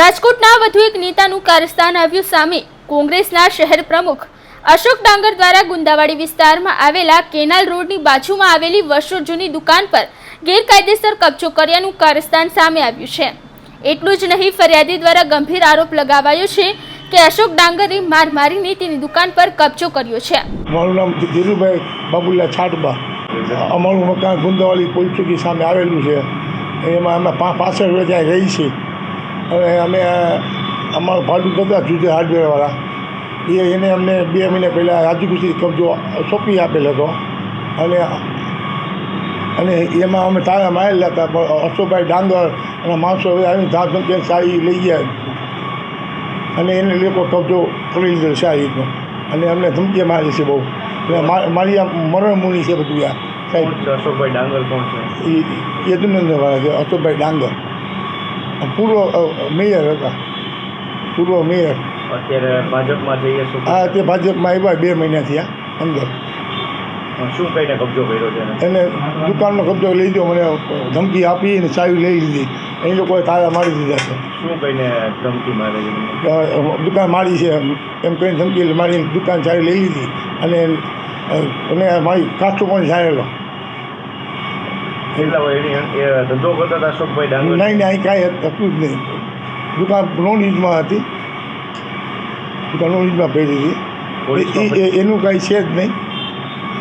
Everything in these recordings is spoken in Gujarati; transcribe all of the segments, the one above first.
રાજકોટના વધુ એક નેતાનું કારસ્તાન આવ્યું સામે કોંગ્રેસના શહેર પ્રમુખ અશોક ડાંગર દ્વારા ગુંદાવાડી વિસ્તારમાં આવેલા કેનાલ રોડની બાજુમાં આવેલી વર્ષો જૂની દુકાન પર ગેરકાયદેસર કબજો કર્યાનું કારસ્તાન સામે આવ્યું છે. એટલું જ નહીં, ફરિયાદી દ્વારા ગંભીર આરોપ લગાવાયો છે કે અશોક ડાંગરે માર મારીને તેની દુકાન પર કબજો કર્યો છે. મારું નામ ધીરુભાઈ બાબુલા છાટબા. અમારું મકાન ગુંદાવાલી પોલીસ સામે આવેલું છે. એમાં અમે પાછળ વેચાઈ રહી છીએ અને અમે અમારું હતા બધા જુદા હાર્ડવેરવાળા. એ એને અમને બે મહિના પહેલાં રાજીખુશી કબજો સોંપી આપેલ હતો. અને અને એમાં અમે તાળા મારેલા હતા પણ અશોકભાઈ ડાંગર અને માણસો હવે આવીને ધામ ધમકી સારી લઈ ગયા. અને એને લોકો કબજો કરી લીધો સારી રીતનો. અને અમને ધમકી મારી છે બહુ. એટલે મારી આ મરણ મુની છે બધું આ. સાહેબ. અશોકભાઈ ડાંગર કોણ છે? એ યદુનંદવાળા છે અશોકભાઈ ડાંગર. પૂર્વ મેયર હતા. પૂર્વ મેયર. અત્યારે ભાજપમાં જઈએ શું આ તે ભાજપમાં આવ્યા બે મહિના થયા અંદર. શું કહીને કબજો કર્યો છે એને? દુકાનનો કબજો લઈ ગયો મને ધમકી આપી અને ચાવી લઈ લીધી. એ લોકોએ તાળા મારી દીધા છે. શું કહીને ધમકી મારે દુકાન મારી છે એમ કહીને ધમકી મારી દુકાન ચાવી લઈ લીધી. અને અને મારી કાચો પણ જાયેલો કેટલા હોય એની ધંધો કરતા હતા અશોકભાઈ ડાંગર નહીં નહીં અહીં કાંઈ હતું જ નહીં દુકાન નોન યુઝમાં હતી દુકાન નોન યુઝમાં પડી હતી એનું કાંઈ છે જ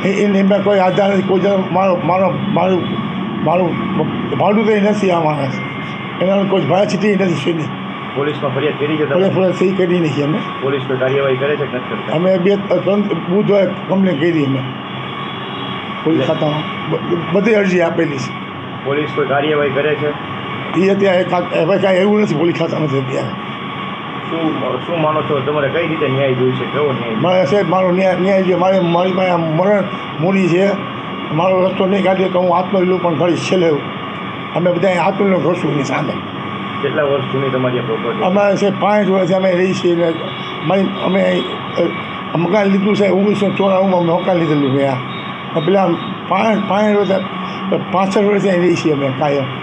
નહીં એમાં કોઈ આધાર નથી કોઈ મારો મારો મારું મારું ભાડું કંઈ નથી આ માણસ એના કોઈ ભાડા છીટી નથી શેની પોલીસમાં ફરિયાદ કરી છે સહી કરી નથી અમે પોલીસ કોઈ કાર્યવાહી કરે છે કે નથી અમે બે ત્રણ બુધવારે કમ્પ્લેન કરી અમે પોલીસ ખાતામાં બધી અરજી આપેલી છે. પોલીસ કોઈ કાર્યવાહી કરે છે? એ અત્યારે હવે કાંઈ એવું નથી પોલીસ ખાતામાં અત્યારે. શું શું માનો છો? તમારે કઈ રીતે ન્યાય જોઈશે કેવો ન્યાય મારે સાહેબ મારો ન્યાય ન્યાય છે મારે મારી પાસે મરણ મૂડી છે. મારો રસ્તો નહીં કાઢે તો હું આત્મવિલો પણ કરીશ છેલ્લે. અમે બધા આત્મવિલો કરશું એની સામે. કેટલા વર્ષ જૂની તમારી પ્રોપર્ટી અમારે છે પાંચ વર્ષથી અમે રહી છીએ ને મારી અમે મકાન લીધું છે ઓગણીસો ચોરાણુંમાં મકાન લીધેલું મેં આ. પેલા પાંચ પાંચ વર્ષ પાસઠ વર્ષથી અહીં રહી છીએ અમે કાયમ.